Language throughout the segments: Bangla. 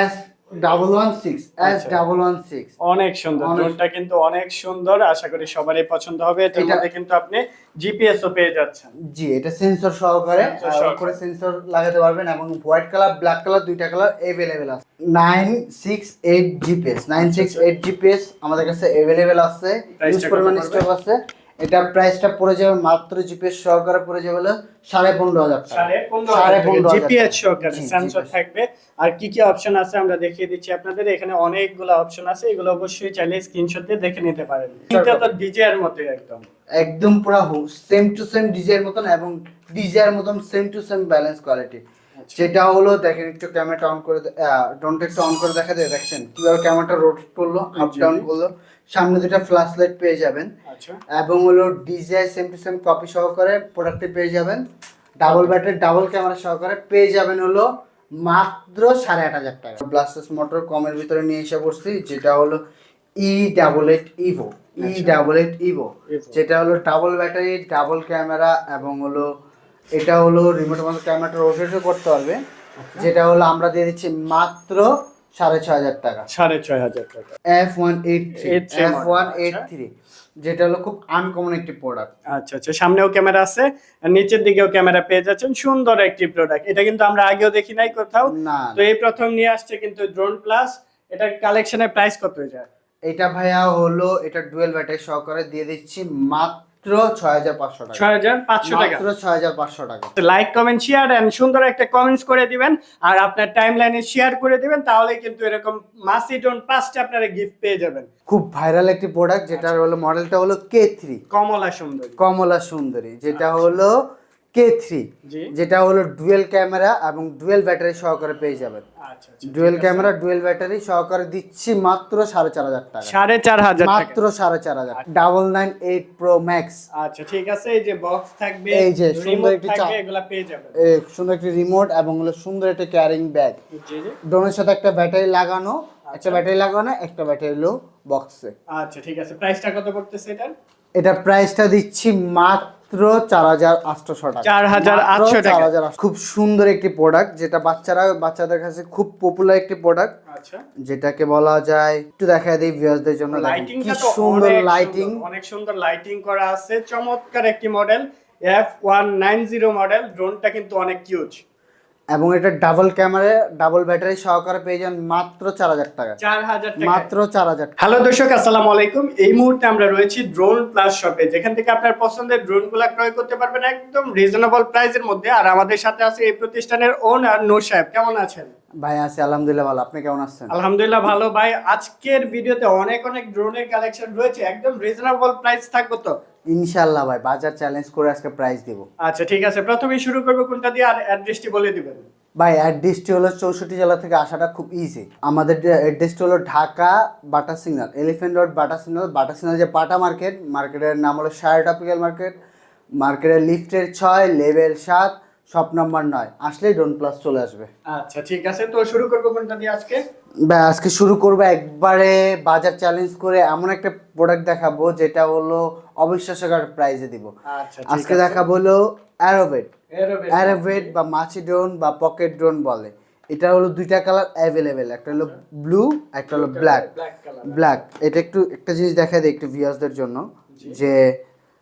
S double one six S. Double one six অনেক সুন্দর ড্রোনটা কিন্তু অনেক সুন্দর আশা করি সবারই পছন্দ হবে। এটার মধ্যে কিন্তু আপনি জিপিএস ও পেয়ে যাচ্ছেন। জি এটা সেন্সর সহকারে সহকারে। সেন্সর লাগাতে পারবেন এবং হোয়াইট কালার ব্ল্যাক কালার দুইটা কালার অ্যাভেলেবেল আছে। Nine six eight GPS nine six eight GPS আমাদের কাছে অ্যাভেলেবেল আছে ইউজ পরিমাণ স্টক আছে। এটা প্রাইসটা পড়ে যাবে মাত্র জিপিএস সহকারে পড়ে যাবে হলো সাড়ে পনেরো হাজার টাকা। সাড়ে পনেরো জিপিএস সহকারে সেন্সর থাকবে। আর কি কি অপশন আছে আমরা দেখিয়ে দিচ্ছি আপনাদের। এখানে অনেকগুলো অপশন আছে এগুলো অবশ্যই চাইলে স্ক্রিনশট দিয়ে দেখে নিতে পারেন। এটা তো ডিজে এর মতো একদম। একদম পুরো সেম টু সেম ডিজাইন মতন এবং ডিজাইন মতন same to same balance quality. যেটা হলো দেখেন একটু ক্যামেরাটা অন করে ডোনটা একটু অন করে দেখা যায় দেখছেন? কীভাবে ক্যামেরাটা রোটেট করল আপ ডাউন করল। সামনে দুটো ফ্ল্যাশ লাইট পেয়ে যাবেন। আচ্ছা। এবং হলো design same to same copy সহকারে প্রোডাক্টে পেয়ে যাবেন। ডাবল ব্যাটারি ডাবল ক্যামেরা সহকারে পেয়ে যাবেন হলো মাত্র সাড়ে আট হাজার টাকা। ব্লাস্টাস মোটর কমের ভিতরে নিয়ে এসে পড়ছি যেটা হলো E double eight Evo E আচ্ছা। ডাবল এইট ইভো যেটা হলো ডাবল ব্যাটারি ডাবল ক্যামেরা এবং হলো এটা হলো রিমোট মতো ক্যামেরাটা রোটেটও করতে পারবে। আচ্ছা। যেটা হলো আমরা দিয়ে দিচ্ছি মাত্র সাড়ে ছ হাজার টাকা। সাড়ে ছয় হাজার টাকা। F one eight three F one eight. Three যেটা হলো খুব আনকমন একটি প্রোডাক্ট আচ্ছা আচ্ছা। সামনেও ক্যামেরা আছে আর নিচের দিকেও ক্যামেরা পেয়ে যাচ্ছেন। সুন্দর একটি প্রোডাক্ট এটা কিন্তু আমরা আগেও দেখি নাই কোথাও। না তো এই প্রথম নিয়ে আসছে কিন্তু ড্রোন প্লাস এটার কালেকশনের প্রাইস কত হয়ে যায়? এটা ভাইয়া হলো এটা ডুয়েল ব্যাটারি সহকারে দিয়ে দিচ্ছি মাত্র ছয় হাজার পাঁচশো টাকা। ছয় হাজার পাঁচশো টাকা। মাত্র ছয় হাজার পাঁচশো টাকা। লাইক কমেন্ট শেয়ার সুন্দর একটা কমেন্টস করে দিবেন। আর আপনার টাইম লাইনে শেয়ার করে দিবেন তাহলে কিন্তু এরকম মাসি পাঁচটা আপনারা গিফট পেয়ে যাবেন। খুব ভাইরাল একটি প্রোডাক্ট যেটার হলো মডেলটা হলো কে থ্রি কমলা সুন্দরী। কমলা সুন্দরী যেটা হলো কে থ্রি যেটা হলো ডুয়েল ক্যামেরা এবং ডুয়েল ব্যাটারি সহকারে পেয়ে যাবেন। আচ্ছা আচ্ছা, ডুয়েল ক্যামেরা ডুয়েল ব্যাটারি সহকারে দিচ্ছি মাত্র সাড়ে চার হাজার টাকা। সাড়ে চার হাজার মাত্র সাড়ে চার হাজার। Double nine eight pro max আচ্ছা ঠিক আছে এই যে বক্স থাকবে এই যে সুন্দর একটি সুন্দর একটি রিমোট এবং হলো সুন্দর একটা ক্যারিং ব্যাগ ড্রোনের সাথে একটা ব্যাটারি লাগানো একটা ব্যাটারি লাগানো একটা ব্যাটারি লো বক্সে আচ্ছা ঠিক আছে। প্রাইসটা কত পড়তেছে এটার? এটা প্রাইসটা দিচ্ছি মাত্র চার হাজার আটশোশো টাকা। 4,800 টাকা। 4,800 খুব সুন্দর একটি প্রোডাক্ট যেটা বাচ্চারা বাচ্চাদের কাছে খুব পপুলার একটি প্রোডাক্ট আচ্ছা। যেটাকে বলা যায় একটু দেখা দিই ভিউয়ার্সদের জন্য। কি সুন্দর লাইটিং অনেক সুন্দর লাইটিং করা আছে। চমৎকার একটি model F one nine zero model ড্রোনটা কিন্তু অনেক কিউজ এবং এটা ডাবল ক্যামেরা ডাবল ব্যাটারি সহকারে পেয়ে যান মাত্র চার হাজার টাকা। চার হাজার মাত্র চার হাজার হ্যালো দর্শক আসসালামু আলাইকুম। এই মুহূর্তে আমরা রয়েছি ড্রোন প্লাস শপে যেখান থেকে আপনার পছন্দের ড্রোন ড্রোনগুলো ক্রয় করতে পারবেন একদম রিজনেবল প্রাইস এর মধ্যে। আর আমাদের সাথে আছে এই প্রতিষ্ঠানের ওনার নূর সাহেব। কেমন আছেন? ভাই আছি আলহামদুলিল্লাহ ভালো। আপনি কেমন আছেন? আলহামদুলিল্লাহ ভালো ভাই। আজকের ভিডিওতে অনেক অনেক ড্রোনের কালেকশন রয়েছে। একদম রিজনেবল প্রাইস থাকবে তো? ইনশাল্লাহ ভাই বাজার চ্যালেঞ্জ করে আজকে প্রাইস দিব। আচ্ছা ঠিক আছে। প্রথমেই শুরু করব কোনটা দিয়ে আর অ্যাড্রেসটি বলে দিবেন। ভাই অ্যাড্রেসটি হলো চৌষট্টি জেলা থেকে আসাটা খুব ইজি আমাদের অ্যাড্রেসটি হলো Dhaka Bata signal elephant road Bata signal Bata signal যে পাটা মার্কেট মার্কেটের নাম হলো সায়ার টপিক্যাল মার্কেট মার্কেটের লিফটের ছয় লেভেল সাত। শপ নাম্বার নয় আসলেই ডোন প্লাস চলে আসবে। আচ্ছা ঠিক আছে তো শুরু করব কোনটা দিয়ে আজকে? ভাই আজকে শুরু করব একবারে বাজার চ্যালেঞ্জ করে এমন একটা প্রোডাক্ট দেখাবো যেটা হলো অবিশ্বাস্যকর প্রাইজে দিব। আচ্ছা আজকে। দেখাবো হলো Aerobat। অ্যারোভেট বা মাছি ড্রোন বা পকেট ড্রোন বলে। এটা হলো দুইটা কালার অ্যাভেলেবেল একটা হলো ব্লু একটা হলো ব্ল্যাক ব্ল্যাক ব্ল্যাক এটা একটু একটা জিনিস দেখা দেয় একটু ভিউয়ার্সদের জন্য যে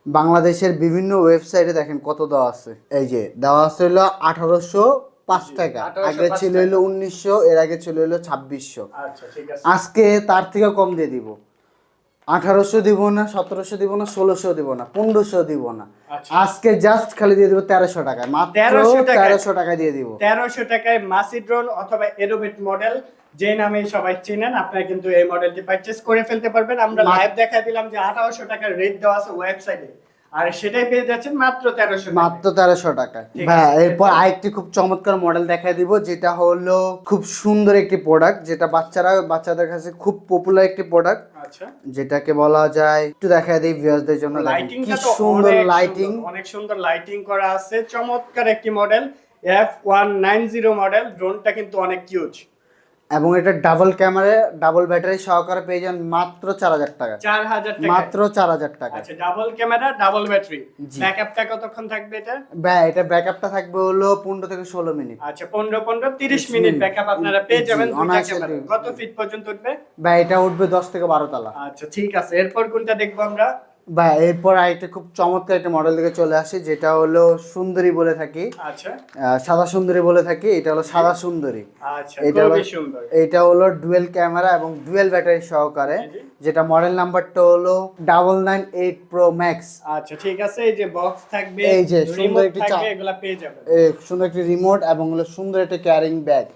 বাংলাদেশের বিভিন্ন ওয়েবসাইটে দেখেন কত দেওয়া আছে। এই যে দেওয়া আছে হলো আঠারোশো পাঁচ টাকা। আগে ছিল হলো উনিশশো এর আগে ছিল হলো ছাব্বিশশো। আচ্ছা আজকে তার থেকে কম দিয়ে দিব। আঠারোশো দিব না সতেরোশো দিব না ষোলোশো দিব না পনেরোশো দিব না। আচ্ছা। আজকে জাস্ট খালি দিয়ে দিব তেরোশো টাকা মাত্র 1300 টাকায়? তেরোশো টাকা দিয়ে দিব। তেরোশো টাকায় মাসি ড্রোন অথবা এরোবেট মডেল যে নামে সবাই চেনেন আপনারা কিন্তু এই মডেলটি পারচেস করে ফেলতে পারবেন। আমরা লাইভ দেখা দিলাম যে আঠারোশো টাকার রেট দেওয়া আছে ওয়েবসাইটে আর সেটাই পেয়ে যাচ্ছেন মাত্র তেরোশো মাত্র তেরোশো টাকায়। হ্যাঁ এরপর আরেকটি খুব চমৎকার মডেল দেখাই দিব যেটা হলো খুব সুন্দর একটি প্রোডাক্ট যেটা বাচ্চারা বাচ্চাদের কাছে খুব পপুলার একটি প্রোডাক্ট আচ্ছা। যেটাকে বলা যায় একটু দেখা দিই ভিউয়ার্সদের জন্য দেখেন কি সুন্দর লাইটিং অনেক সুন্দর লাইটিং করা আছে চমৎকার একটি model F one nine zero model ড্রোনটা কিন্তু অনেক কিউজ এবং এটা ডাবল ক্যামেরা ডাবল ব্যাটারি সহকারে পেয়ে যান মাত্র চার হাজার টাকা। চার হাজার টাকা। মাত্র চার হাজার টাকা। আচ্ছা ডাবল ক্যামেরা ডাবল ব্যাটারি ব্যাকআপটা কতক্ষণ থাকবে এটা? ব্যা এটা ব্যাকআপটা থাকবে হলো পনেরো থেকে ষোলো মিনিট। আচ্ছা পনেরো পনেরো তিরিশ 30 মিনিট। ব্যাকআপ আপনারা পেয়ে যাবেন কত ফিট পর্যন্ত উঠবে? ব্যা এটা উঠবে দশ থেকে বারো তালা। আচ্ছা ঠিক আছে। এরপর কোনটা দেখব আমরা? বা এরপর আরেকটা খুব চমৎকার একটা মডেল দিকে চলে আসে যেটা হলো সুন্দরী বলে থাকি। আচ্ছা। সাদা সুন্দরী বলে থাকি এটা হলো সাদা সুন্দরী। আচ্ছা এটা হলো এটা হলো ডুয়েল ক্যামেরা এবং ডুয়েল ব্যাটারি সহকারে। যেটা মডেল নাম্বারটা হলো double nine eight pro max আচ্ছা ঠিক আছে এই যে বক্স থাকবে এই যে সুন্দর একটি পেয়ে যাবেন। সুন্দর একটি রিমোট এবং হলো সুন্দর একটা ক্যারিং ব্যাগ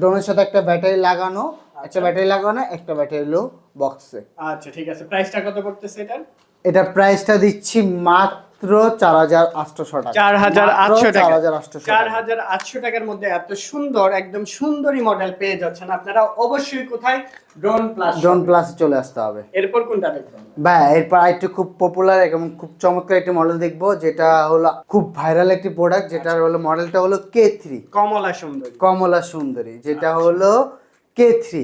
ডোনের সাথে একটা ব্যাটারি লাগানো একটা ব্যাটারি লাগানো একটা ব্যাটারি হলো বক্সে আচ্ছা ঠিক আছে প্রাইসটা কত পড়তেছে এটার? এটা প্রাইসটা দিচ্ছি মাত্র চার হাজার আটশোশো টাকা। চার হাজার আটশো চার টাকা। হাজার আটশোশো চার হাজার আটশো টাকার মধ্যে এত সুন্দর একদম সুন্দরী মডেল পেয়ে যাচ্ছেন। আপনারা অবশ্যই কোথায়? ড্রোন প্লাস ড্রোন প্লাস চলে আসতে হবে। এরপর কোনটা দেখবেন বা এরপর আরেকটি খুব পপুলার এবং খুব চমৎকার একটি মডেল দেখব যেটা হলো খুব ভাইরাল একটি প্রোডাক্ট যেটার হলো মডেলটা হলো কে থ্রি কমলা সুন্দর। কমলা সুন্দরী যেটা হলো কে থ্রি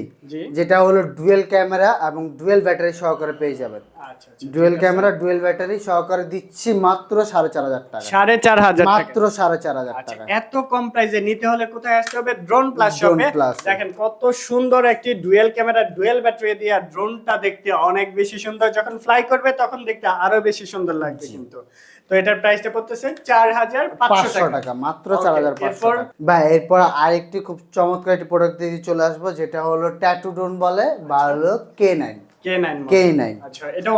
যেটা হলো ডুয়েল ক্যামেরা এবং ডুয়েল ব্যাটারি সহকারে পেয়ে যাবেন। ডুয়েল ক্যামেরা ডুয়েল ব্যাটারি সহকারে দিচ্ছি মাত্র সাড়ে চার হাজার টাকা। সাড়ে চার হাজার টাকা। মাত্র সাড়ে চার হাজার আচ্ছা টাকা। এত কম প্রাইসে নিতে হলে কোথায় আসতে হবে? ড্রোন প্লাস শপে দেখেন কত সুন্দর একটি ডুয়েল ক্যামেরা ডুয়েল ব্যাটারি দিয়ে ড্রোনটা দেখতে অনেক বেশি সুন্দর। যখন ফ্লাই করবে তখন দেখতে আরও বেশি সুন্দর লাগবে কিন্তু। তো এটার প্রাইসটা পড়তেছে চার হাজার পাঁচশো টাকা। মাত্র চার হাজার পাঁচশো বা এরপর আরেকটি খুব চমৎকার একটি প্রোডাক্ট দিয়ে চলে আসব যেটা হলো ট্যাটু ড্রোন বলে বা হলো কে নাইন আচ্ছা এটা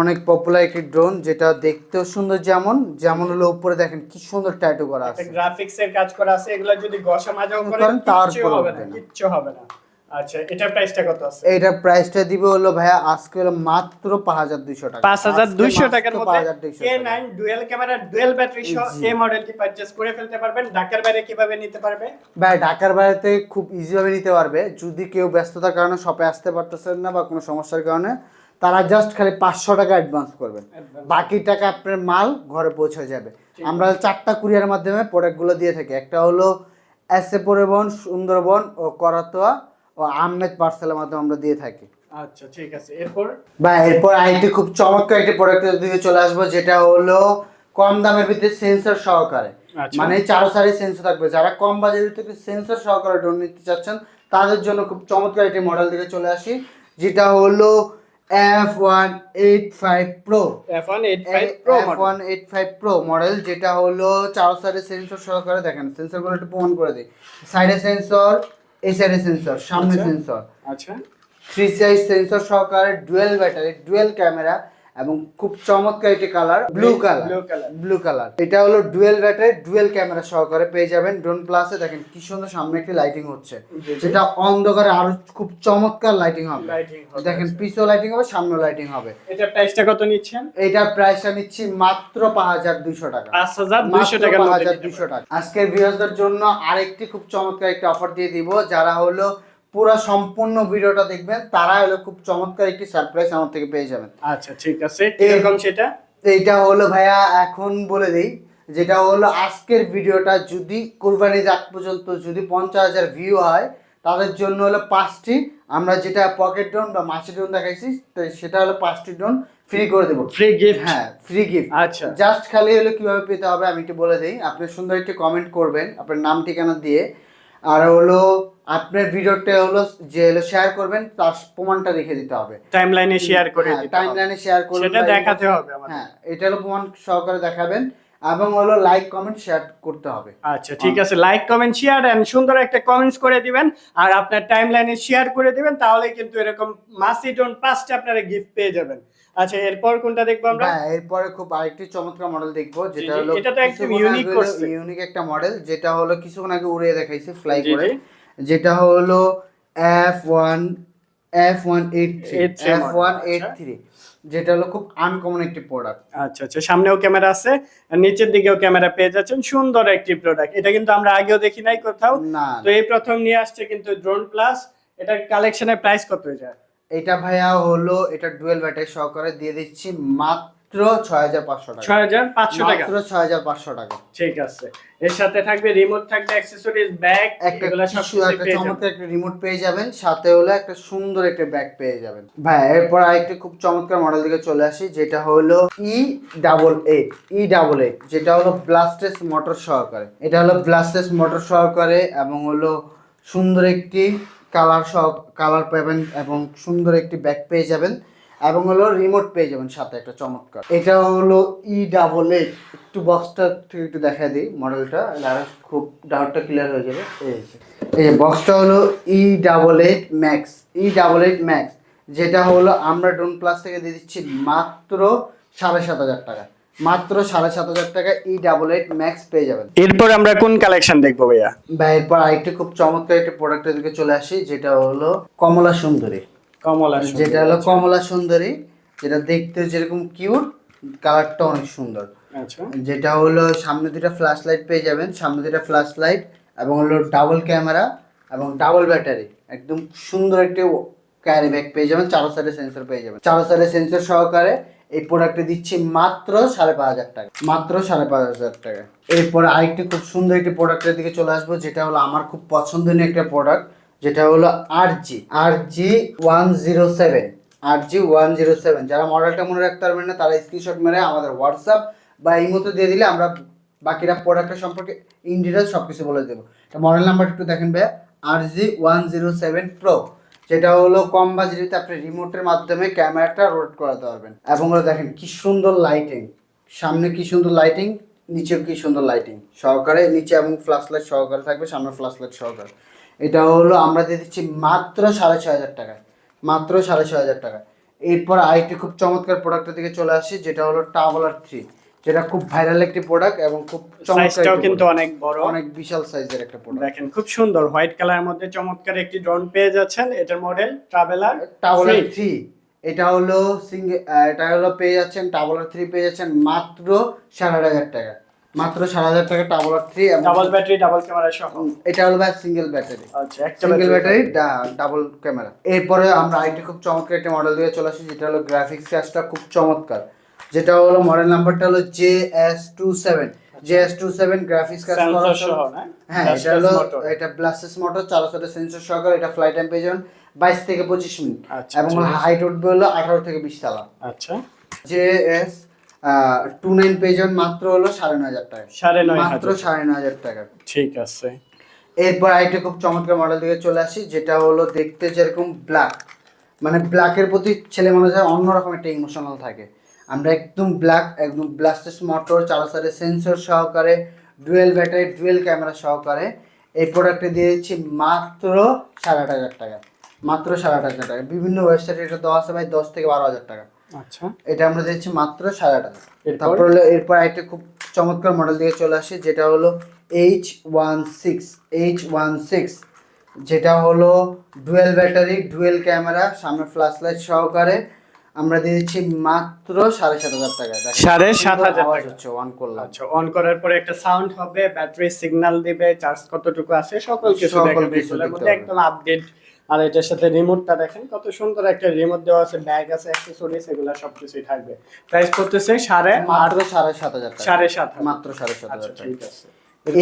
অনেক পপুলার একটি ড্রোন যেটা দেখতেও সুন্দর যেমন যেমন হলো উপরে দেখেন কি সুন্দর ট্যাটু করা আছে। গ্রাফিক্স এর কাজ করা আছে এগুলো যদি গসা মাজাও করেন, তার হবে না। কিচ্ছু হবে না। আচ্ছা এটার প্রাইসটা কত আছে? এইটার প্রাইসটা দিবে হলো ভাইয়া আজকে হলো মাত্র পাঁচ হাজার দুইশো টাকা। পাঁচ হাজার আজকে দুইশো মাত্র টাকার মধ্যে হাজার দুইশো কে টাকা। Nine dual camera dual battery সহ এই মডেলটি পারচেজ করে ফেলতে পারবেন? ঢাকার বাইরে কীভাবে নিতে পারবে? ভাই ঢাকার বাইরেতে খুব ইজিভাবে নিতে পারবে। যদি কেউ ব্যস্ততার কারণে শপে আসতে পারতেছেন না বা কোনো সমস্যার কারণে তারা জাস্ট খালি পাঁচশো টাকা অ্যাডভান্স করবেন বাকি টাকা আপনার মাল ঘরে পৌঁছে যাবে। আমরা চারটা কুরিয়ার মাধ্যমে প্রোডাক্টগুলো দিয়ে থাকি। একটা হলো এস এ পরিবহন সুন্দরবন ও করতোয়া। ও আহমেদ পার্সেলের মাধ্যমে আমরা দিয়ে থাকি। আচ্ছা ঠিক আছে। এরপর? বা এরপর আরেকটি খুব চমৎকার একটি প্রোডাক্টের দিকে চলে আসব যেটা হলো কম দামের ভিতরে সেন্সর সহকারে। আচ্ছা। মানে চারো সারি সেন্সর থাকবে। যারা কম বাজেটের থেকে সেন্সর সহকারে ড্রোন নিতে চাচ্ছেন তাদের জন্য খুব চমৎকার একটি মডেল দিকে চলে আসি যেটা হলো F one eight five pro F1 85 Pro F one eight five pro model যেটা হলো চারো সাইডে সেন্সর সহকারে। দেখেন সেন্সর সেন্সরগুলো একটু প্রমাণ করে দিই। সাইডে সেন্সর সাইডে সেন্সর সামনে। সেন্সর আচ্ছা থ্রি সাইজ সেন্সর সহকারে ডুয়েল ব্যাটারি ডুয়েল ক্যামেরা এবং খুব চমৎকার একটি colour blue colour Blue color। Blue colour এটা হলো ডুয়েল ব্যাটারি ডুয়েল ক্যামেরা সহকারে পেয়ে যাবেন ড্রোন প্লাসে দেখেন কি সুন্দর সামনে একটি লাইটিং হচ্ছে। যেটা অন্ধকারে আরও খুব চমৎকার লাইটিং হবে দেখেন আচ্ছা। পিছও লাইটিং হবে সামনে লাইটিং হবে এটা প্রাইসটা কত নিচ্ছেন এইটার প্রাইসটা নিচ্ছি মাত্র পাঁচ হাজার দুইশো টাকা পাঁচ হাজার দুইশো টাকার পাঁচ মধ্যে হাজার নিতে দুইশো পারবেন। টাকা আজকের ভিউয়ারদের জন্য আরেকটি খুব চমৎকার একটা অফার দিয়ে দিব যারা হলো পুরো সম্পূর্ণ ভিডিওটা দেখবেন তারা হলো খুব চমৎকার একটি সারপ্রাইজ আমার থেকে পেয়ে যাবেন। আচ্ছা ঠিক আছে। কীরকম সেটা? এইটা হলো ভাইয়া এখন বলে দিই যেটা হলো আজকের ভিডিওটা যদি কোরবানির আগ পর্যন্ত যদি পঞ্চাশ হাজার ভিউ হয় তাদের জন্য হলো পাঁচটি আমরা যেটা পকেট ড্রোন বা মাছি ড্রোন দেখাইছি তো সেটা হলো পাঁচটি ড্রোন ফ্রি করে দেবো। ফ্রি গিফট হ্যাঁ ফ্রি গিফট আচ্ছা। জাস্ট খালি হলো কীভাবে পেতে হবে আমি একটু বলে দিই আপনি সুন্দর একটি কমেন্ট করবেন আপনার নাম ঠিকানা দিয়ে। আর হলো আপনার ভিডিওটা হলো যে হলো শেয়ার করবেন তার প্রমাণটা রেখে দিতে হবে টাইমলাইনে শেয়ার করে দিতে টাইম হবে। লাইনে শেয়ার করবেন সেটা দেখাতে হবে আমাদের। হ্যাঁ এটা হলো প্রমাণ সহকারে দেখাবেন এবং হলো লাইক কমেন্ট শেয়ার করতে হবে আচ্ছা ঠিক আছে লাইক কমেন্ট শেয়ার এন্ড সুন্দর একটা কমেন্টস করে দিবেন আর আপনার টাইমলাইনে শেয়ার করে দিবেন তাহলে কিন্তু এরকম মাসিডন পাঁচটা আপনারা গিফট পেয়ে যাবেন আচ্ছা এরপর কোনটা দেখব আমরা হ্যাঁ এরপরে খুব আরেকটি চমৎকার মডেল দেখব যেটা হলো এটা তো একদম করছে। ইউনিক একটা মডেল যেটা হলো কিছুক্ষণ আগে উড়িয়ে দেখাইছে ফ্লাই করে। যেটা হলো F one F one eight three F one eight. Three যেটা হলো খুব আনকমন একটি প্রোডাক্ট আচ্ছা আচ্ছা সামনেও ক্যামেরা আছে আর নিচের দিকেও ক্যামেরা পেয়ে যাচ্ছেন সুন্দর একটি প্রোডাক্ট এটা কিন্তু আমরা আগেও দেখি নাই কোথাও। না তো এই প্রথম নিয়ে আসছে কিন্তু ড্রোন প্লাস এটার কালেকশনের প্রাইস কত হয়ে যায়? এটা ভাইয়া হলো এটা ডুয়েল ব্যাটারি সহকারে দিয়ে দিচ্ছি মাত্র মাত্র ছয় হাজার পাঁচশো টাকা। ছয় হাজার পাঁচশো টাকা। মাত্র ছয় হাজার পাঁচশো টাকা। ঠিক আছে। এর সাথে থাকবে রিমোট থাকবে অ্যাক্সেসরিজ ব্যাগ একটা একটা চমৎকার একটা রিমোট পেয়ে যাবেন সাথে হলো একটা সুন্দর একটা ব্যাগ পেয়ে যাবেন। ভাই এরপর আরেকটা খুব চমৎকার মডেল দিকে চলে আসি যেটা হলো E double eight E double eight যেটা হলো ব্লাস্টেস মোটর সহকারে। এটা হলো ব্লাস্টেস মোটর সহকারে এবং হলো সুন্দর একটি কালার সহ কালার পাবেন এবং সুন্দর একটি ব্যাগ পেয়ে যাবেন। এবং হলো রিমোট পেয়ে যাবেন সাথে একটা চমৎকার। এটা হলো ই ডাবল এইট একটু বক্সটা একটু দেখা দিই মডেলটা আর খুব ডাউটটা ক্লিয়ার হয়ে যাবে। এই। বক্সটা হলো E double eight max E double eight max যেটা হলো আমরা ডোন প্লাস থেকে দিয়ে দিচ্ছি মাত্র সাড়ে সাত হাজার টাকা। মাত্র সাড়ে সাত হাজার টাকা ই ডাবল এইট ম্যাক্স পেয়ে যাবেন। এরপর আমরা কোন কালেকশন দেখব ভাইয়া? ভাই এরপর আরেকটি খুব চমৎকার একটা প্রোডাক্টের দিকে চলে আসি যেটা হলো কমলা সুন্দরী। কমলা যেটা হলো কমলা সুন্দরী যেটা দেখতে যেরকম কিউট কালারটা অনেক সুন্দর। আচ্ছা। যেটা হলো সামনে দুটা ফ্ল্যাশ লাইট পেয়ে যাবেন সামনে দুটা ফ্ল্যাশ লাইট এবং হলো ডাবল ক্যামেরা এবং ডাবল ব্যাটারি একদম সুন্দর একটি ক্যারি ব্যাগ পেয়ে যাবেন চারো সাইডে সেন্সর পেয়ে যাবেন। চারো সাইডে সেন্সর সহকারে এই প্রোডাক্টে দিচ্ছি মাত্র সাড়ে পাঁচ হাজার টাকা। মাত্র সাড়ে পাঁচ হাজার টাকা। এরপরে আরেকটি খুব সুন্দর একটি প্রোডাক্টের দিকে চলে আসব যেটা হলো আমার খুব পছন্দনীয় একটা প্রোডাক্ট যেটা হলো R G R G one zero seven R G one zero seven যারা মডেলটা মনে রাখতে পারবেন না, তারা স্ক্রিনশট মেরে আমাদের হোয়াটসঅ্যাপ বা এই মতো দিয়ে দিলে আমরা বাকিরা প্রোডাক্টের সম্পর্কে ইন ডিটেলস সব কিছু বলে দেবো। মডেল নাম্বার একটু দেখেন ভাইয়া R G one zero seven pro যেটা হলো কম বাজেটিতে আপনি রিমোটের মাধ্যমে ক্যামেরাটা রোড করাতে পারবেন। এবং দেখেন কি সুন্দর লাইটিং সামনে কি সুন্দর লাইটিং নিচেও কি সুন্দর লাইটিং সহকারে নিচে এবং ফ্ল্যাশ লাইট সহকারে থাকবে, সামনে ফ্ল্যাশ লাইট সহকারে। এটা হলো আমরা দিয়ে দিচ্ছি মাত্র সাড়ে ছয় হাজার টাকায়। মাত্র সাড়ে ছয় হাজার টাকা এরপর আরেকটি খুব চমৎকার প্রোডাক্টের দিকে চলে আসি যেটা হলো টাবলার থ্রি যেটা খুব ভাইরাল একটি প্রোডাক্ট এবং খুব চমৎকার সাইজটাও কিন্তু অনেক বড়। অনেক বিশাল সাইজের একটা প্রোডাক্ট দেখেন খুব সুন্দর। হোয়াইট কালারের মধ্যে চমৎকার একটি ড্রোন পেয়ে যাচ্ছেন। এটার মডেল ট্রাভেলার টাবলার থ্রি এটা হলো সিঙ্গেল এটা হলো পেয়ে যাচ্ছেন টাবলার থ্রি পেয়ে যাচ্ছেন মাত্র সাড়ে আট হাজার টাকা মাত্র সাড়ে হাজার টাকা double three double battery double camera সহ। এটা হলো ভাই সিঙ্গেল ব্যাটারি আচ্ছা একটা single battery battery double camera এরপরে আমরা আরেকটি খুব চমৎকার একটা মডেল দিয়ে চলে আসি যেটা হলো গ্রাফিক্স কাজটা খুব চমৎকার। যেটা হলো মডেল নাম্বারটা হলো J S two seven J S two seven graphics কাজ হ্যাঁ এটা হলো এটা ব্লাস্টেস মোটর চারো সাথে সেন্সর সহকারে এটা ফ্লাইট টাইম পেয়ে যাবেন বাইশ থেকে পঁচিশ মিনিট। আচ্ছা, এবং। হাইট উঠবে হলো আঠারো থেকে বিশ তালা। আচ্ছা। জে এস টু নাইন যাবেন মাত্র হলো সাড়ে নয় হাজার টাকা। সাড়ে নয় মাত্র সাড়ে নয় হাজার টাকা। ঠিক আছে। এরপর আরেকটা খুব চমৎকার মডেল দিকে চলে আসি যেটা হলো দেখতে যেরকম ব্ল্যাক মানে ব্ল্যাকের প্রতি ছেলে মানুষের অন্যরকম একটা ইমোশনাল থাকে। আমরা একদম ব্ল্যাক একদম ব্লাস্টেস মোটর চারা সাইডে সেন্সর সহকারে ডুয়েল ব্যাটারি ডুয়েল ক্যামেরা সহকারে এই প্রোডাক্টে দিয়ে দিচ্ছি মাত্র সাড়ে আট হাজার টাকা। মাত্র সাড়ে আট হাজার টাকা। বিভিন্ন ওয়েবসাইটে এটা দেওয়া আছে ভাই দশ থেকে বারো হাজার টাকা। আচ্ছা। এটা আমরা দিচ্ছি মাত্র সাড়ে আট তারপর হলো এরপর একটা খুব চমৎকার মডেল দিয়ে চলে আসে যেটা হলো H one six H one six যেটা হলো ডুয়েল ব্যাটারি ডুয়েল ক্যামেরা সামনে ফ্ল্যাশ লাইট সহকারে। আমরা দিয়ে দিচ্ছি মাত্র সাড়ে সাত হাজার টাকা। সাড়ে সাত হাজার টাকা। হচ্ছে অন করলাম। আচ্ছা অন করার পরে একটা সাউন্ড হবে ব্যাটারি সিগন্যাল দিবে চার্জ কতটুকু আছে সকল কিছু সকল কিছু মধ্যে একদম আপডেট আর এটার সাথে রিমোটটা দেখেন কত সুন্দর একটা রিমোট দেওয়া আছে ব্যাগ আছে অ্যাক্সেসরিজ এগুলো সবকিছুই থাকবে। প্রাইস করতেছে সাড়ে মাত্র সাড়ে সাত হাজার সাড়ে সাত হাজার। মাত্র সাড়ে সাত আচ্ছা হাজার ঠিক আছে।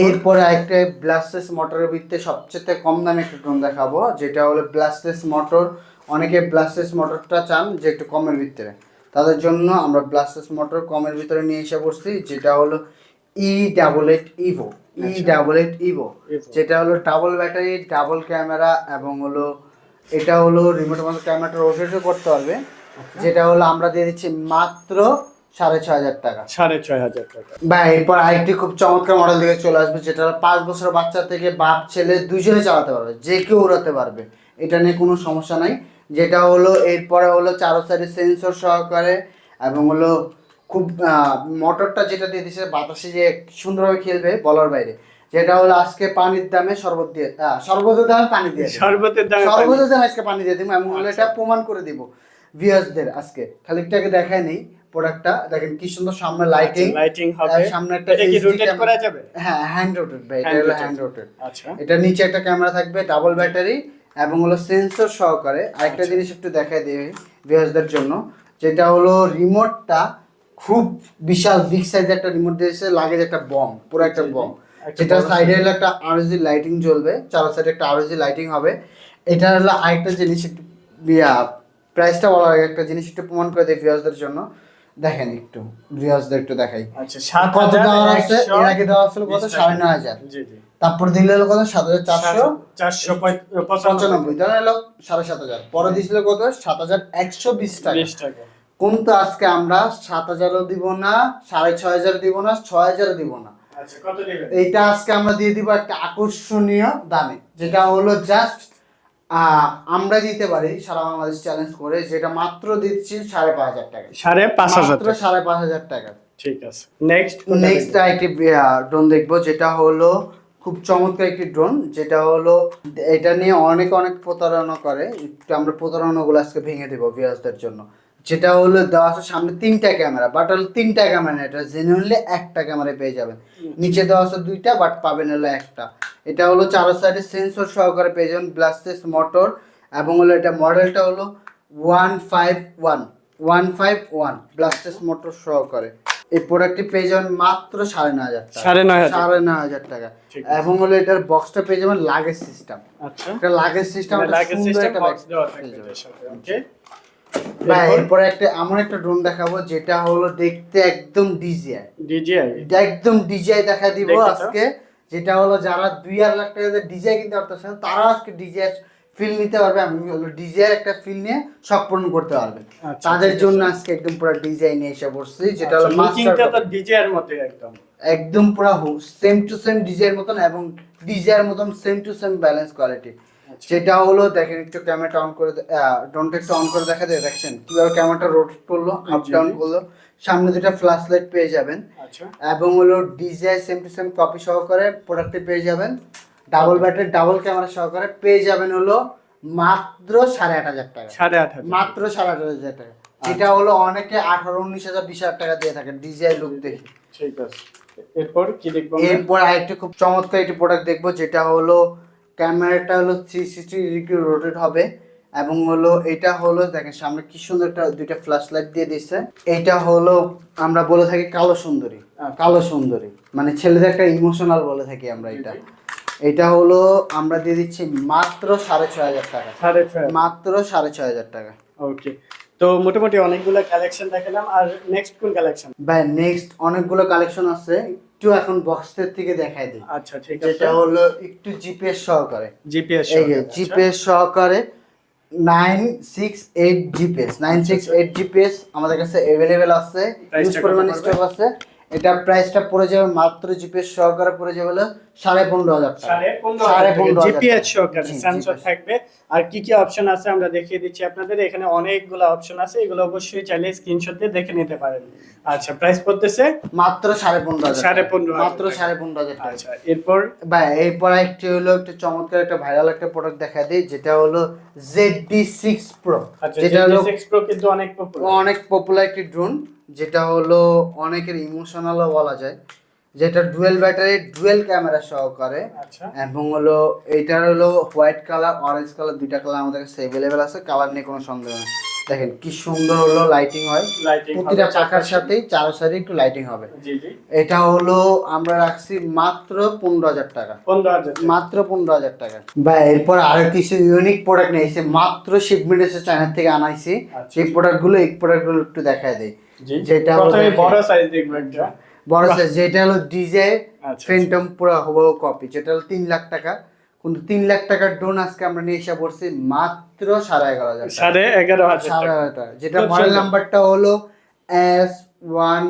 এরপরে একটা ব্লাস্টেস মোটরের ভিত্তিতে সবচেয়ে কম দামে একটা ড্রোন দেখাবো যেটা হলো ব্লাস্টেস মোটর অনেকে ব্লাস্টেস মোটরটা চান যে একটু কমের ভিতরে। তাদের জন্য আমরা ব্লাস্টেস মোটর কমের ভিতরে নিয়ে এসে পড়ছি যেটা হলো E double eight Evo E double eight Evo যেটা হলো ডাবল ব্যাটারি ডাবল ক্যামেরা এবং হলো এটা হলো রিমোট মধ্যে ক্যামেরাটা রোটেটও করতে পারবে। যেটা হলো আমরা দিয়ে দিচ্ছি মাত্র সাড়ে ছয় হাজার টাকা। সাড়ে ছয় হাজার টাকা। বা এরপর আরেকটি খুব চমৎকার মডেল দিকে চলে আসবে যেটা হলো পাঁচ বছর বাচ্চা থেকে বাপ ছেলে দুজনে চালাতে পারবে যে কেউ উড়াতে পারবে। এটা নিয়ে কোনো সমস্যা নাই। যেটা হলো এরপরে হলো চারো সাইডে সেন্সর সহকারে এবং হলো খুব মোটরটা যেটা দিয়ে দিচ্ছে বাতাসে যে সুন্দরভাবে খেলবে বলার বাইরে যেটা হলো আজকে পানির দামে শরবত দিয়ে শরবতের দামে পানি দিয়ে দেব। শরবতের দামে। দামে আজকে পানি দিয়ে দিব এবং হলো এটা প্রমাণ করে দিব ভিউয়ার্সদের আজকে। খালি খালিকটাকে দেখায় নেই প্রোডাক্টটা দেখেন কি সুন্দর সামনে লাইটিং লাইটিং হবে। সামনে একটা এটা কি রোটেট করা যাবে? হ্যাঁ হ্যান্ড রোটেড ভাই এটা হলো হ্যান্ড রোটেড আচ্ছা। এটা নিচে একটা ক্যামেরা থাকবে ডাবল ব্যাটারি এবং হলো সেন্সর সহকারে আরেকটা আচ্ছা। জিনিস একটু দেখাই দিই ভিউয়ার্সদের জন্য যেটা হলো রিমোটটা খুব বিশাল বিগ সাইজ একটা রিমোট দিয়েছে লাগে একটা বম পুরো একটা। বম যেটা সাইডে হলো একটা আরজি লাইটিং জ্বলবে চার সাইডে একটা আরজি লাইটিং হবে এটা হলো আরেকটা জিনিস একটু প্রাইসটা বলার আগে একটা জিনিস একটু প্রমাণ করে দেয় ভিউয়ার্সদের জন্য দেখেন একটু ভিউয়ার্সদের একটু দেখাই। আচ্ছা কত হাজার দেওয়া আছে? এর আগে দেওয়া ছিল কত? সাড়ে নয় হাজার। তারপর দিলে হলো কত? সাত হাজার চারশো চারশো পঁচানব্বই। হলো সাড়ে সাত হাজার। পরে দিয়েছিল কত? সাত হাজার একশো বিশ টাকা। কিন্তু আজকে আমরা সাত হাজারও দিব না সাড়ে ছয় হাজার দিব না ছয় হাজারও দিব না। আচ্ছা এইটা আজকে আমরা দিয়ে দিব একটা আকর্ষণীয় দামে। যেটা হলো জাস্ট আমরা দিতে পারি সারা বাংলাদেশ চ্যালেঞ্জ করে যেটা মাত্র দিচ্ছি সাড়ে পাঁচ হাজার টাকা। সাড়ে পাঁচ হাজার মাত্র সাড়ে পাঁচ হাজার টাকা। ঠিক আছে। নেক্সট নেক্সট একটি ড্রোন দেখব যেটা হলো খুব চমৎকার একটি ড্রোন যেটা হলো এটা নিয়ে অনেক অনেক প্রতারণা করে। আমরা আমরা প্রতারণাগুলো আজকে ভেঙে দেবো ভিউয়ার্সদের জন্য। যেটা হলো দেওয়া আছে সামনে তিনটা ক্যামেরা বাট হলো তিনটা ক্যামেরা এটা জেনুইনলি একটা ক্যামেরা পেয়ে যাবেন। নিচে দেওয়া আছে দুইটা বাট পাবেন হলো একটা। এটা হলো চার সাইডে সেন্সর সহকারে পেয়ে যাবেন ব্লাস্টেস মোটর এবং হলো এটা মডেলটা হলো one five one one five one ব্লাস্টেস motor সহকারে। এই প্রোডাক্টটি পেয়ে যাবেন মাত্র সাড়ে নয় হাজার টাকা। সাড়ে নয় হাজার। সাড়ে নয় হাজার টাকা। এবং হলো এটার বক্সটা পেয়ে যাবেন লাগেজ সিস্টেম আচ্ছা। একটা লাগেজ সিস্টেম লাগে সিস্টেম বক্স দেওয়া থাকবে ওকে এরপরে একটা এমন একটা ড্রোন দেখাবো যেটা হলো দেখতে একদম ডিজিআই ডিজিআই একদম ডিজিআই দেখা দিব আজকে যেটা হলো যারা দুই আড়াই লাখ টাকা ডিজিআই কিনতে পারতেছেন তারা আজকে ডিজিআই ফিল নিতে পারবে আমি হলো ডিজিআই একটা ফিল নিয়ে শখ পূরণ করতে পারবে আচ্ছা, তাদের জন্য আজকে একদম পুরো ডিজাইন নিয়ে এসে পড়ছি যেটা হলো মাস্টার ডিজিআই এর একদম একদম পুরো সেম টু সেম ডিজাইন মতন এবং ডিজাইন মতন same to same balance quality আচ্ছা। সেটা হলো দেখেন একটু ক্যামেরাটা অন করে ড্রোনটা একটু অন করে দেখা যায় দেখছেন? কীভাবে ক্যামেরাটা রোটেট করল আপ ডাউন করল। সামনে দুটো ফ্ল্যাশ লাইট পেয়ে যাবেন। আচ্ছা। এবং হলো design same to same copy সহকারে প্রোডাক্টে পেয়ে যাবেন। ডাবল ব্যাটারি ডাবল ক্যামেরা সহকারে পেয়ে যাবেন হলো মাত্র সাড়ে আট হাজার টাকা। সাড়ে আট হাজার। মাত্র সাড়ে আট হাজার টাকা। যেটা হলো অনেকে আঠারো উনিশ হাজার বিশ হাজার টাকা দিয়ে থাকে ডিজাই লুক দেখে। ঠিক আছে। এরপর কি দেখব এরপর আরেকটা খুব চমৎকার একটি প্রোডাক্ট দেখব যেটা হলো ক্যামেরাটা হলো থ্রি সিক্সটি ডিগ্রি রোটেট হবে এবং হলো এটা হলো দেখেন সামনে কি সুন্দর একটা দুইটা ফ্ল্যাশ লাইট দিয়ে দিচ্ছে এটা হলো আমরা বলে থাকি কালো সুন্দরী। কালো সুন্দরী। মানে ছেলেদের একটা ইমোশনাল বলে থাকি আমরা এটা। এটা হলো আমরা দিয়ে দিচ্ছি মাত্র সাড়ে ছয় হাজার টাকা। সাড়ে ছয় মাত্র সাড়ে ছয় হাজার টাকা। ওকে তো মোটামুটি অনেকগুলো কালেকশন দেখালাম আর নেক্সট কোন কালেকশন ভাই নেক্সট অনেকগুলো কালেকশন আছে। একটু এখন বক্সের থেকে দেখাই দিই। আচ্ছা ঠিক আছে। যেটা হলো একটু জিপিএস সহকারে। জিপিএস সহকারে জিপিএস সহকারে nine six eight GPS nine six eight GPS আমাদের কাছে অ্যাভেলেবেল আছে ইউজ পরিমাণ স্টক আছে। এটা প্রাইসটা পড়ে যাবে মাত্র জিপিএস সহকারে পড়ে যাবে হলো সাড়ে পনেরো হাজার টাকা। সাড়ে পনেরো সাড়ে পনেরো হাজার জিপিএস সহকারে সেন্সর থাকবে। আর কি কি অপশন আছে আমরা দেখিয়ে দিচ্ছি আপনাদের। এখানে অনেকগুলো অপশন আছে এগুলো অবশ্যই চাইলে স্ক্রিনশট দিয়ে দেখে নিতে পারেন। আচ্ছা প্রাইস পড়তেছে? মাত্র সাড়ে পনেরো হাজার সাড়ে টাকা। পনেরো মাত্র। সাড়ে পনেরো হাজার টাকা। আচ্ছা এরপর? ভাই এরপর একটি হলো একটা চমৎকার একটা ভাইরাল একটা প্রোডাক্ট দেখা দিই যেটা হলো জেড ডি সিক্স প্রো আচ্ছা যেটা হলো GT6 Pro কিন্তু অনেক পপুলার অনেক পপুলার একটি ড্রোন যেটা হলো অনেকের ইমোশনালও বলা যায়। যেটা ডুয়েল ব্যাটারি ডুয়েল ক্যামেরা সহকারে আচ্ছা। এবং হলো এটার হলো হোয়াইট কালার অরেঞ্জ কালার দুইটা কালার আমাদের কাছে অ্যাভেলেবেল আছে কালার নিয়ে কোনো সন্দেহ নেই। দেখেন কি সুন্দর হলো লাইটিং হয়। প্রতিটা চাকার সাথেই চারো সাইডে একটু লাইটিং হবে। জি জি। এটা হলো আমরা রাখছি মাত্র পনেরো হাজার টাকা। মাত্র পনেরো হাজার টাকা। বা এরপর আরও কিছু ইউনিক প্রোডাক্ট নিয়েছে মাত্র শিপমেন্ট এসে চায়না থেকে আনাইছি। আচ্ছা। সেই প্রোডাক্টগুলো এই প্রোডাক্টগুলো একটু দেখায় দেই। জি যেটা প্রথমে বড় সাইজ দেখব একটা বড় সাইজ যেটা হলো ডিজে ফ্যান্টম পুরো হব কপি যেটা হলো তিন লাখ টাকা। কিন্তু তিন লাখ টাকার ড্রোন আজকে আমরা নিয়ে এসে পড়ছি মাত্র সাড়ে এগারো হাজার সাড়ে এগারো হাজার সাড়ে এগারো টাকা। যেটা মডেল নাম্বারটা হলো S one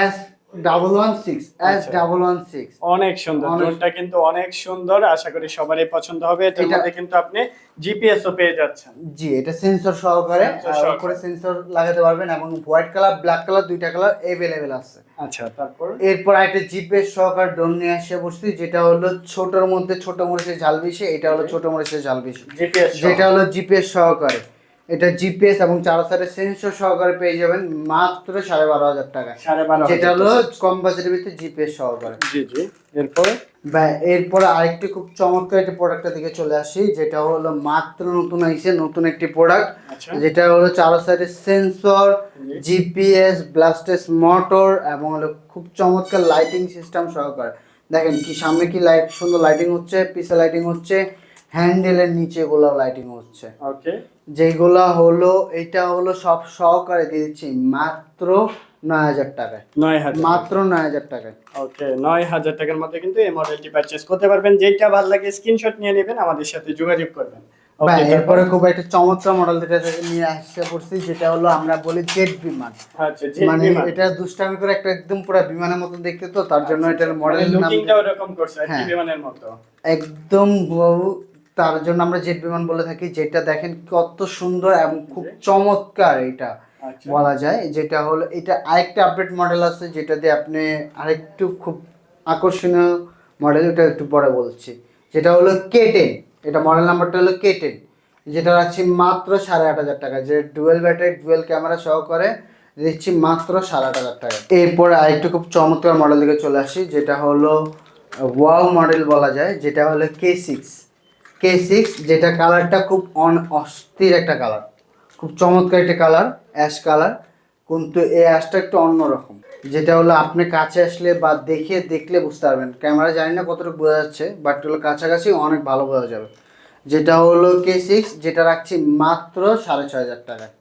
S double one six S. Double one six অনেক সুন্দর ড্রোনটা কিন্তু অনেক সুন্দর আশা করি সবারই পছন্দ হবে। এটার মধ্যে কিন্তু আপনি জিপিএস ও পেয়ে যাচ্ছেন। জি এটা সেন্সর সহকারে। উপরে সেন্সর লাগাতে পারবেন এবং হোয়াইট কালার ব্ল্যাক কালার দুইটা কালার অ্যাভেলেবেল আছে। আচ্ছা তারপর? এরপর একটা জিপিএস সহকার ড্রোন নিয়ে এসে বসছি যেটা হলো ছোটর মধ্যে ছোট মরিচের ঝাল বেশি এটা হলো ছোট মরিচের ঝাল বেশি জিপিএস যেটা হলো জিপিএস সহকারে। এটা জিপিএস এবং চার সাইডের সেন্সর সহকারে পেয়ে যাবেন মাত্র সাড়ে বারো হাজার টাকা সাড়ে বারো যেটা হলো কম বাজেটের ভিতরে জিপিএস সহকারে। জি জি। এরপরে? বা এরপরে আরেকটি খুব চমৎকার একটি প্রোডাক্টের দিকে চলে আসি যেটা হলো মাত্র নতুন আইসে নতুন একটি প্রোডাক্ট আচ্ছা। যেটা হলো চারো সাইডের সেন্সর জিপিএস ব্লাস্টেস মোটর এবং হলো খুব চমৎকার লাইটিং সিস্টেম সহকারে। দেখেন কি সামনে কি লাইট সুন্দর লাইটিং হচ্ছে পিছে লাইটিং হচ্ছে হ্যান্ডেলের নিচে গুলো লাইটিং হচ্ছে। ওকে যেগুলা হলো এটা হলো সব সহকারে দিয়ে দিচ্ছি মাত্র নয় হাজার টাকায় নয় হাজার মাত্র নয় হাজার টাকায়। ওকে নয় হাজার টাকার মধ্যে কিন্তু এই মডেলটি পারচেস করতে পারবেন। যেটা ভালো লাগে স্ক্রিনশট নিয়ে নেবেন আমাদের সাথে যোগাযোগ করবেন। ভাই এরপরে খুব একটা চমৎকার মডেল থেকে নিয়ে আসতে পড়ছি যেটা হলো আমরা বলি জেট বিমান। আচ্ছা মানে এটা দুষ্টামি করে একটা একদম পুরো বিমানের মতো দেখতে তো তার জন্য এটার মডেল নাম লুকিংটা ওরকম করছে হ্যাঁ। বিমানের মতো? একদম তার জন্য আমরা জেট বিমান বলে থাকি যেটা দেখেন কত সুন্দর এবং খুব চমৎকার এটা আচ্ছা। বলা যায়। যেটা হলো এটা আরেকটা আপডেট মডেল আছে যেটা দিয়ে আপনি আরেকটু খুব আকর্ষণীয় মডেল এটা একটু পরে বলছি। যেটা হলো কে টেন এটা মডেল নাম্বারটা হলো কে টেন যেটা রাখছি মাত্র সাড়ে আট হাজার টাকা। যে ডুয়েল ব্যাটারি ডুয়েল ক্যামেরা সহকারে দিচ্ছি মাত্র সাড়ে আট হাজার টাকা। এরপরে আরেকটু খুব চমৎকার মডেল দিকে চলে আসি যেটা হলো ওয়াও মডেল বলা যায় যেটা হলো কে সিক্স কে সিক্স যেটা কালারটা খুব অন, অস্থির একটা কালার খুব চমৎকার একটা কালার অ্যাশ কালার কিন্তু এই অ্যাশটা একটু অন্যরকম। যেটা হলো, আপনি কাছে আসলে বা দেখে দেখলে বুঝতে পারবেন। ক্যামেরা জানি না কতটুকু বোঝা যাচ্ছে বাট হলো কাছাকাছি অনেক ভালো বোঝা যাবে। যেটা হলো কে সিক্স যেটা রাখছি মাত্র সাড়ে ছয় হাজার টাকায়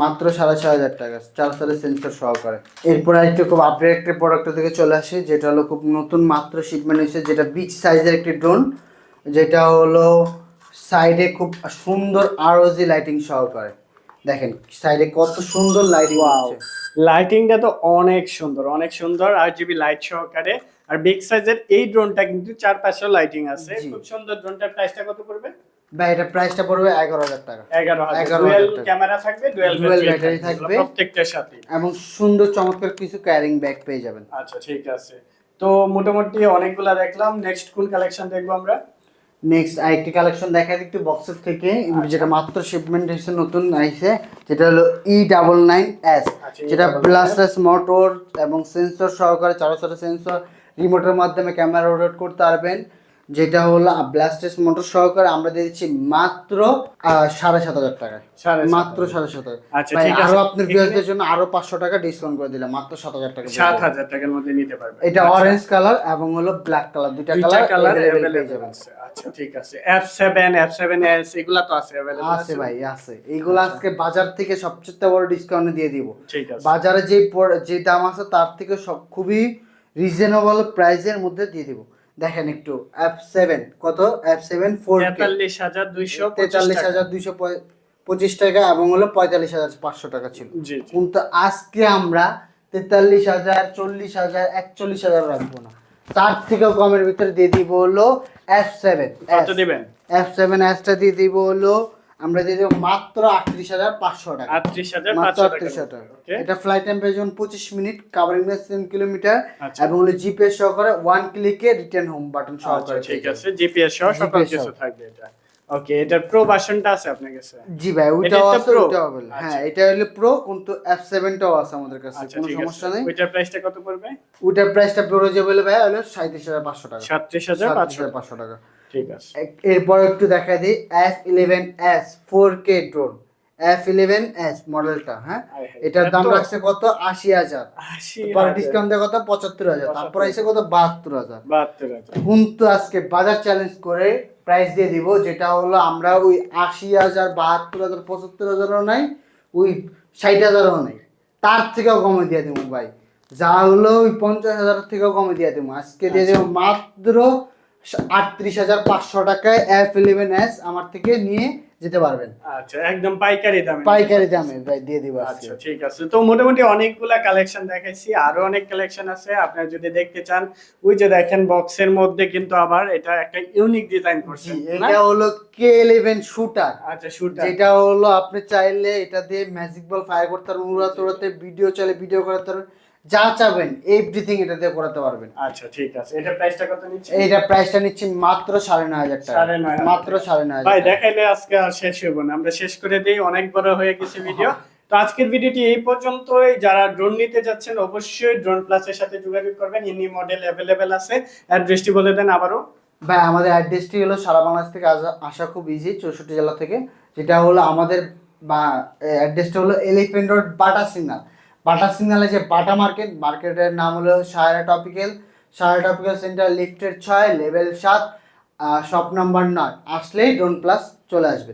মাত্র সাড়ে ছয় হাজার টাকা, চার সাড়ে সেন্সর সহকারে। এরপর আরেকটু খুব আপডেট একটা প্রোডাক্টের দিকে চলে আসি, যেটা হলো খুব নতুন মাত্র শিপমেন্ট হয়েছে যেটা বিগ সাইজের একটি ড্রোন যেটা হলো সাইডে খুব সুন্দর আরওজি লাইটিং সহকারে। দেখেন সাইডে কত সুন্দর লাইটিং ওয়াও আছে লাইটিংটা তো অনেক সুন্দর অনেক সুন্দর আর জিবি লাইট সহকারে। আর বিগ সাইজের এই ড্রোনটা কিন্তু চার পাঁচশো লাইটিং আছে খুব সুন্দর ড্রোনটার প্রাইসটা কত পড়বে? এটা প্রাইসটা পড়বে এগারো হাজার টাকা। এগারো হাজার। 11,000 ডুয়েল ক্যামেরা থাকবে ডুয়েল ব্যাটারি থাকবে থাকবে। প্রত্যেকটার সাথে। এবং সুন্দর চমৎকার কিছু ক্যারিং ব্যাগ পেয়ে যাবেন। আচ্ছা ঠিক আছে। তো মোটামুটি অনেকগুলা দেখলাম। নেক্সট কোন কালেকশন দেখব আমরা? নেক্সট আরেকটি কালেকশন দেখাই একটু বক্সের থেকে। যেটা মাত্র শিপমেন্ট এসে নতুন আইছে যেটা হলো ই ডাবল নাইন এস আচ্ছা, যেটা E99S ব্লাস্টাস মোটর এবং সেন্সর সহকারে চারোসারে সেন্সর রিমোটের মাধ্যমে ক্যামেরা রোটেট করতে পারবেন। যেটা হলো ব্লাস্টাস মোটর সহকারে আমরা দিয়ে দিচ্ছি মাত্র সাড়ে সাত হাজার টাকায়। সাড়ে মাত্র সাড়ে সাত হাজার। আচ্ছা, আরও আপনার ভিউয়ারদের জন্য আরও পাঁচশো টাকা ডিসকাউন্ট করে দিলাম মাত্র সাত হাজার টাকা সাত হাজার টাকার মধ্যে নিতে পারবে এটা অরেঞ্জ কালার এবং হলো ব্ল্যাক কালার দুইটা কালার অ্যাভেলেবেল পেয়ে যাবেন। আচ্ছা ঠিক আছে। F seven F seven S এগুলা তো আছে অ্যাভেলেবল আছে। ভাই আছে। এইগুলো আজকে বাজার থেকে সবচেয়ে বড় ডিসকাউন্টে দিয়ে দিব। ঠিক আছে। বাজারে যে যে দাম আছে তার থেকে সব খুবই রিজনেবল প্রাইসের মধ্যে দিয়ে দিব। দেখেন একটু এফ সেভেন কত? এফ সেভেন ফোর তেতাল্লিশ হাজার দুইশো তেতাল্লিশ হাজার দুইশো পঁচিশ টাকা এবং হলো পঁয়তাল্লিশ হাজার পাঁচশো টাকা ছিল। কিন্তু আজকে আমরা তেতাল্লিশ হাজার চল্লিশ হাজার একচল্লিশ হাজার রাখব না। তার থেকেও কমের ভিতরে দিয়ে দিব হলো এফ সেভেন এফ সেভেন এসটা দিয়ে দিব হলো আমরা দিয়ে দেবো মাত্র আটত্রিশ হাজার পাঁচশো টাকা। আটত্রিশ হাজার মাত্র আটত্রিশ ওকে এটা ফ্লাইট টেম্পারেচার পঁচিশ মিনিট কাভারিং তিন কিলোমিটার আচ্ছা। এবং হলো জিপিএস সহকারে ওয়ান ক্লিকে রিটার্ন হোম বাটন আচ্ছা সহকারে ঠিক আছে। জিপিএস সহ সকল কিছু থাকবে এটা। ওকে এটার প্রো ভার্সনটা আছে আপনার কাছে? জি ভাই ওইটাও আছে? ওইটাও হবে হ্যাঁ এটা হলো প্রো কিন্তু সেভেনটাও আছে আমাদের কাছে আচ্ছা কোনো সমস্যা নেই। প্রাইসটা কত পড়বে? প্রাইসটা ভাই হলো সাঁত্রিশ হাজার পাঁচশো টাকা। সাতত্রিশ হাজার সাঁত্রিশ পাঁচশো হাজার পাঁচশো টাকা। ঠিক আছে। এরপর একটু দেখা দিই F eleven S four K drone F eleven S মডেলটা হ্যাঁ? এটার দাম রাখছে কত? আশি হাজার। পরে ডিসকাউন্ট দেয় কত? পঁচাত্তর হাজার। তারপর। এসে কত? বাহাত্তর হাজার। বাহাত্তর হাজার। কিন্তু আজকে বাজার চ্যালেঞ্জ করে প্রাইস দিয়ে দিব যেটা হলো আমরা ওই আশি হাজার বাহাত্তর হাজার পঁচাত্তর হাজারও নাই ওই ষাট হাজারও নাই। তার থেকেও কমে দিয়ে দেবো ভাই। যা হলো ওই পঞ্চাশ হাজার থেকেও কমে দিয়ে দেবো। আজকে দিয়ে দেবো মাত্র আটত্রিশ হাজার পাঁচশো টাকায় এফ ইলেভেন এস আমার থেকে নিয়ে যেতে পারবেন। আচ্ছা একদম পাইকারি দামে। পাইকারি দামে ভাই দিয়ে দিব আচ্ছা ঠিক আছে। তো মোটামুটি অনেকগুলা কালেকশন দেখাইছি আরও অনেক কালেকশন আছে। আপনারা যদি দেখতে চান ওই যে দেখেন বক্সের মধ্যে কিন্তু আবার এটা একটা ইউনিক ডিজাইন করছে এটা হলো কে ইলেভেন শুটার আচ্ছা শুটা যেটা হলো আপনি চাইলে এটা দিয়ে ম্যাজিক বল ফায়ার করতে পারবেন উড়াতে উড়াতে ভিডিও চাইলে ভিডিও করাতে পারবেন যা চাবেন এভরিথিং এটা দিয়ে করাতে পারবেন। আচ্ছা ঠিক আছে। এটা প্রাইসটা কত নিচ্ছে এইটা প্রাইসটা নিচ্ছি মাত্র সাড়ে নয় হাজার টাকা। মাত্র সাড়ে নয় ভাই দেখাইলে আজকে আর শেষ হইব না। আমরা শেষ করে দিই অনেক বড় হয়ে গেছে ভিডিও তো আজকের ভিডিওটি এই পর্যন্তই। যারা ড্রোন নিতে যাচ্ছেন অবশ্যই ড্রোন প্লাসের সাথে যোগাযোগ করবেন। ইনি মডেল অ্যাভেলেবেল আছে। অ্যাড্রেসটি বলে দেন আবারও। ভাই আমাদের অ্যাড্রেসটি হলো সারা বাংলাদেশ থেকে আসা- আসা খুব ইজি চৌষট্টি জেলা থেকে। যেটা হলো আমাদের বা অ্যাড্রেসটা হলো elephant road Bata signal Bata সিগনালে যে বাটা মার্কেট মার্কেটের নাম হলো Saira topical Saira topical centre লিফটের ছয় লেভেল সাত শপ নাম্বার নয়। আসলেই ড্রোন প্লাস চলে আসবে।